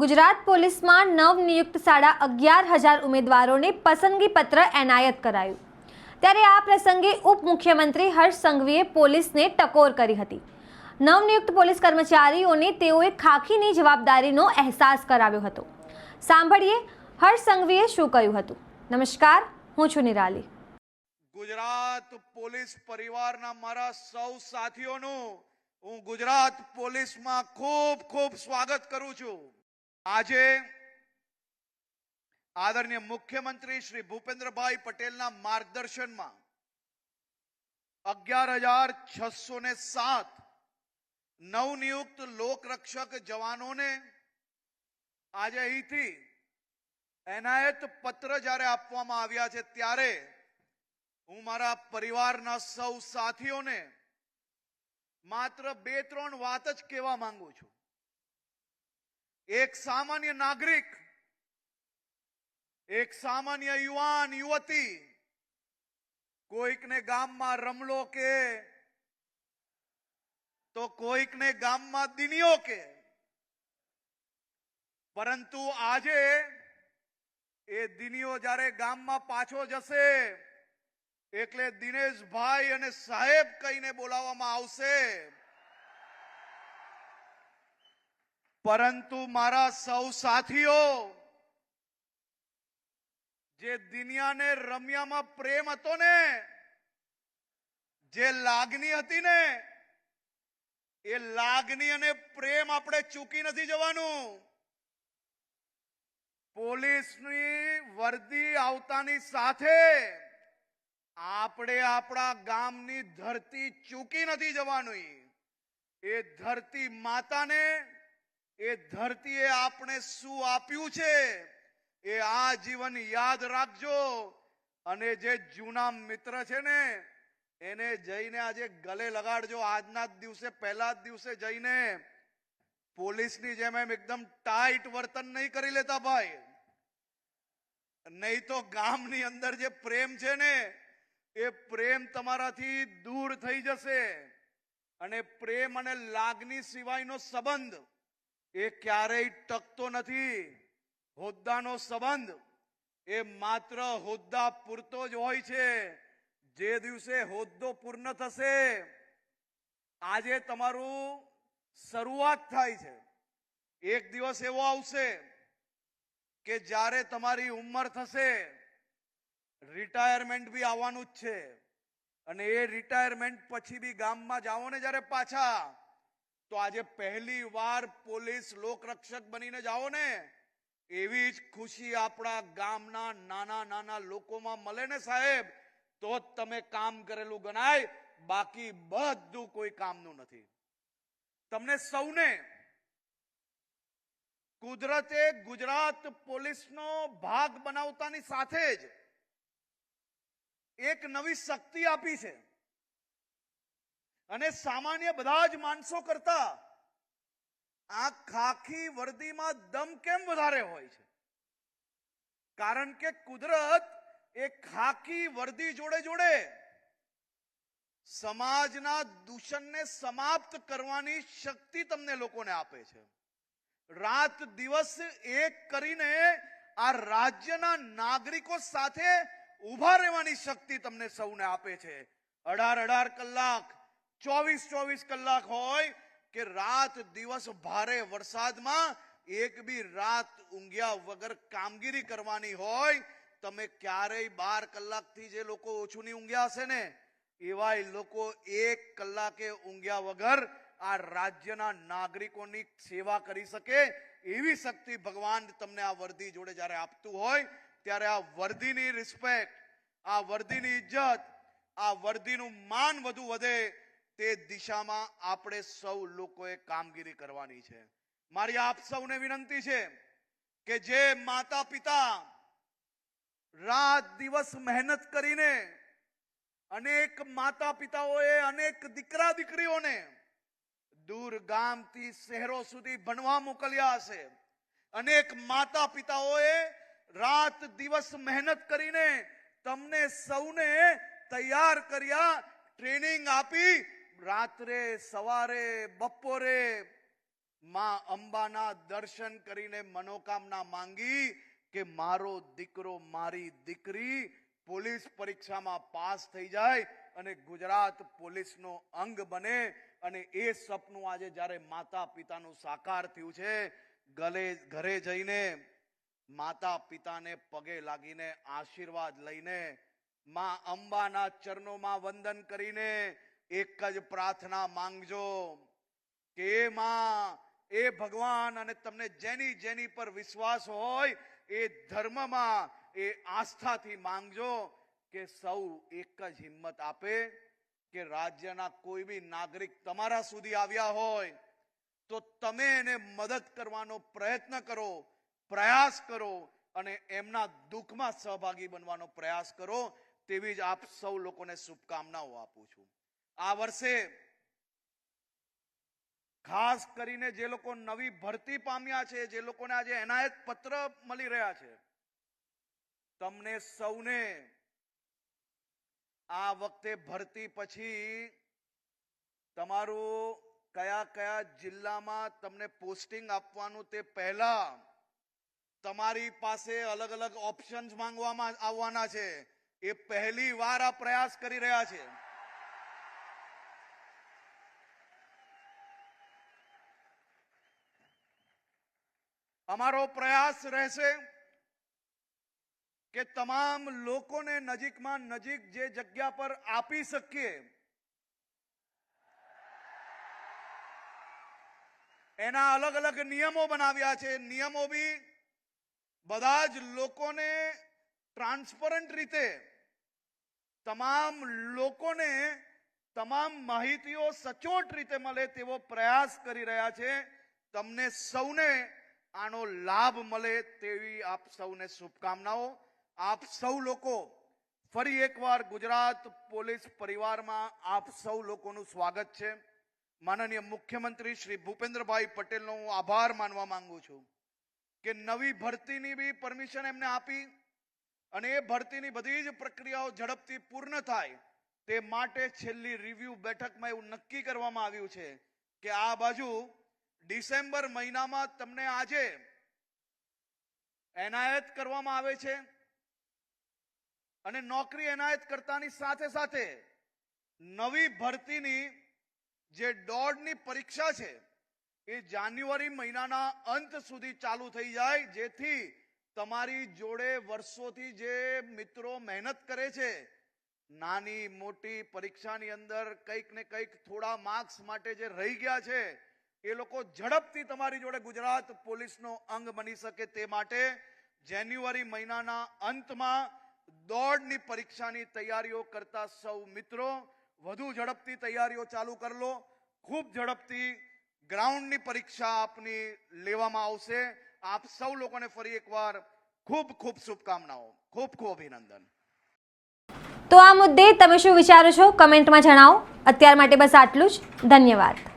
ગુજરાત પોલીસમાં નવનિયુક્ત સાડા અગિયાર હજાર ઉમેદવારોને પસંદગી પત્ર એનાયત કરાયું. ત્યારે આ પ્રસંગે ઉપમુખ્યમંત્રી હર્ષ સંઘવીએ પોલીસને ટકોર કરી હતી. નવનિયુક્ત પોલીસ કર્મચારીઓને તેઓએ ખાખીની જવાબદારીનો અહેસાસ કરાવ્યો હતો. સાંભળીએ હર્ષ સંઘવીએ શું કહ્યું હતું. નમસ્કાર, હું છું નિરાલી. ગુજરાત પોલીસ પરિવારના મારા સૌ સાથીઓનું હું ગુજરાત પોલીસમાં ખૂબ ખૂબ સ્વાગત કરું છું. આજે આદરણીય મુખ્યમંત્રી શ્રી ભૂપેન્દ્રભાઈ પટેલના માર્ગદર્શનમાં અગિયાર હજાર છસો ને સાત નવનિયુક્ત લોકરક્ષક જવાનોને આજે અહીંથી એનાયત પત્ર જ્યારે આપવામાં આવ્યા છે ત્યારે હું મારા પરિવારના સૌ સાથીઓને માત્ર બે ત્રણ વાત જ કહેવા માંગુ છું. એક સામાન્ય નાગરિક, એક સામાન્ય યુવાન, યુવતી, કોઈકને ગામમાં રમલો કે, તો કોઈકને ગામમાં દિનિયો કે. પરંતુ આજે એ દિનિયો જ્યારે ગામમાં પાછો જશે, એટલે દિનેશભાઈ અને સાહેબ કહીને બોલાવવામાં આવશે. પરંતુ મારા સૌ સાથીઓ, જે દુનિયાને રમ્યામાં પ્રેમ હતો ને, જે લાગણી હતી ને, એ લાગણી અને પ્રેમ આપણે ચૂકી નથી જવાનું. પોલીસની વર્દી આવતાની સાથે આપણે આપણા ગામની ધરતી ચૂકી નથી જવાનું. એ ધરતી માતાને એ ધરતીએ આપણે શું આપ્યું છે એ આ જીવન યાદ રાખજો. અને જે જૂના મિત્ર છે ને, એને જઈને આજે ગલે લગાડજો. આજના જ દિવસે, પહેલા જ દિવસે જઈને પોલીસની જેમ એમ એકદમ ટાઈટ વર્તન નહીં કરી લેતા ભાઈ. નહીં તો ગામની અંદર જે પ્રેમ છે ને, એ પ્રેમ તમારાથી દૂર થઈ જશે. અને પ્રેમ અને લાગણી સિવાયનો સંબંધ એ ક્યારેય ટકતો નથી. હોદ્દાનો સંબંધ એ માત્ર હોદ્દા પૂરતો જ હોય છે. જે દિવસે હોદ્દો પૂર્ણ થશે, આજે તમારું શરૂઆત થાય છે. એક દિવસ એવો આવશે કે જ્યારે તમારી ઉંમર થશે, રિટાયરમેન્ટ બી આવવાનું જ છે. અને એ રિટાયરમેન્ટ પછી બી ગામમાં જાઓ ને જ્યારે પાછા તો આજે પહેલી વાર પોલીસ લોકરક્ષક બનીને જાઓ ને, એવી જ ખુશી આપણા ગામના નાના નાના લોકોમાં મળે ને સાહેબ, તો જ તમે કામ કરેલું ગણાય, બાકી બધું કોઈ કામનું નથી. તમને સૌને કુદરતે ગુજરાત પોલીસનો ભાગ બનાવતાની સાથે જ એક નવી શક્તિ આપી છે. અને સામાન્ય બધા જ માણસો કરતા આ ખાખી વર્દીમાં દમ કેમ વધારે હોય છે? કારણ કે કુદરત એ ખાખી વર્દી જોડે જોડે સમાજના દૂષણને સમાપ્ત કરવાની શક્તિ તમને લોકોને આપે છે. રાત દિવસ એક કરીને આ રાજ્યના નાગરિકો સાથે ઊભા રહેવાની શક્તિ તમને સૌને આપે છે. અઢાર અઢાર કલાક ચોવીસ ચોવીસ કલાક હોય કે રાત દિવસ ભારે વરસાદમાં એક બી રાત ઊંઘ્યા વગર કામગીરી કરવાની હોય, તમે ક્યારેય બાર કલાકથી જે લોકો ઓછું નહીં ઊંઘ્યા હશે ને, એવાય લોકો એક કલાકે ઊંઘ્યા વગર આ રાજ્યના નાગરિકોની સેવા કરી શકે એવી શક્તિ ભગવાન તમને આ વર્દી જોડે જ્યારે આપતું હોય, ત્યારે આ વર્દીની રિસ્પેક્ટ આ વર્દીની ઇજ્જત, આ વર્દીનું માન વધુ વધે તે દિશામાં આપણે સૌ લોકોએ કામગીરી કરવાની છે. મારી આપ સૌને વિનંતી છે કે જે માતા પિતા રાત દિવસ મહેનત કરીને અનેક માતા પિતાઓએ અનેક દીકરા દીકરીઓને દૂર ગામથી શહેરો સુધી ભણવા મોકલ્યા હશે. અનેક માતા પિતાઓએ રાત દિવસ મહેનત કરીને તમને સૌને તૈયાર કર્યા, ટ્રેનિંગ આપી રાત્રે, સવારે, બપોરે માં અંબાના દર્શન કરીને મનોકામના માંગી કે મારો દીકરો, મારી દીકરી પોલીસ પરીક્ષામાં પાસ થઈ જાય અને ગુજરાત પોલીસનો અંગ બને અને એ સપનું આજે જ્યારે માતા પિતાનું સાકાર થયું છે, ગલે, ઘરે જઈને માતા પિતાને પગે લાગીને આશીર્વાદ લઈને માં અંબાના ચરણોમાં વંદન કરીને એક જ પ્રાર્થના માંગજો કે માં, એ ભગવાન અને તમને જેની જેની પર વિશ્વાસ હોય, એ ધર્મમાં, એ આસ્થાથી માંગજો કે સૌ એક જ હિંમત આપે કે રાજ્યના કોઈ બી નાગરિક તમારા સુધી આવ્યા હોય, તો તમે એને મદદ કરવાનો પ્રયત્ન કરો, પ્રયાસ કરો અને એમના દુઃખમાં સહભાગી બનવાનો પ્રયાસ કરો, તેવી જ આપ સૌ લોકોને શુભકામનાઓ આપું છું. આ વર્ષે ખાસ કરીને જે લોકો નવી ભરતી પામ્યા છે, જે લોકોને આજે એનાયત પત્ર મળી રહ્યા છે, તમને સૌને આ વખતે ભરતી પછી તમારું કયા કયા જિલ્લામાં તમને પોસ્ટિંગ આપવાનું તે પહેલા તમારી પાસે અલગ અલગ ઓપ્શન્સ માંગવામાં આવવાના છે. એ પહેલી વાર આ પ્રયાસ કરી રહ્યા છે. અમારો પ્રયાસ રહેશે કે તમામ લોકોને નજીકમાં નજીક જે જગ્યા પર આપી શકીએ, એના અલગ અલગ નિયમો બનાવ્યા છે. નિયમો બી બધા જ લોકોને ટ્રાન્સપરન્ટ રીતે તમામ લોકોને તમામ માહિતીઓ સચોટ રીતે મળે તેવો પ્રયાસ કરી રહ્યા છે. તમને સૌને આનો લાભ મળે તેવી આપ સૌને શુભકામનાઓ. આપ સૌ લોકો ફરી એકવાર ગુજરાત પોલીસ પરિવારમાં આપ સૌ લોકોનું સ્વાગત છે. માનનીય મુખ્યમંત્રી શ્રી ભૂપેન્દ્રભાઈ પટેલનો હું આભાર માનવા માંગુ છું કે નવી ભરતીની બી પરમિશન એમને આપી અને એ ભરતીની બધી જ પ્રક્રિયાઓ ઝડપથી પૂર્ણ થાય તે માટે છેલ્લી રિવ્યુ બેઠકમાં એવું નક્કી કરવામાં આવ્યું છે કે આ બાજુ ડિસેમ્બર મહિનામાં તમને આજે એનાયત કરવામાં આવે છે અને નોકરી એનાયત કરતાની સાથે સાથે નવી ભરતીની જે દોડની પરીક્ષા છે એ જાન્યુઆરી મહિનાના અંત સુધી ચાલુ થઈ જાય, જેથી તમારી જોડે વર્ષોથી જે મિત્રો મહેનત કરે છે, નાની મોટી પરીક્ષાની અંદર કંઈક ને કંઈક થોડા માર્ક્સ માટે જે રહી ગયા છે એ લોકો ઝડપથી તમારી જોડે ગુજરાત પોલીસનો અંગ બની શકે તે માટે જાન્યુઆરી મહિનાના અંતમાં દોડની પરીક્ષાની તૈયારીઓ કરતા સૌ મિત્રો, વધુ ઝડપથી તૈયારીઓ ચાલુ કરલો ખૂબ ઝડપથી ગ્રાઉન્ડની પરીક્ષા આપની લેવામાં આવશે. આપ સૌ લોકોને ફરી એકવાર ખૂબ ખૂબ શુભકામનાઓ. ખૂબ ખૂબ અભિનંદન. તો આ મુદ્દે તમે શું વિચારો છો? કમેન્ટમાં જણાવો. અત્યાર માટે બસ આટલું જ. ધન્યવાદ.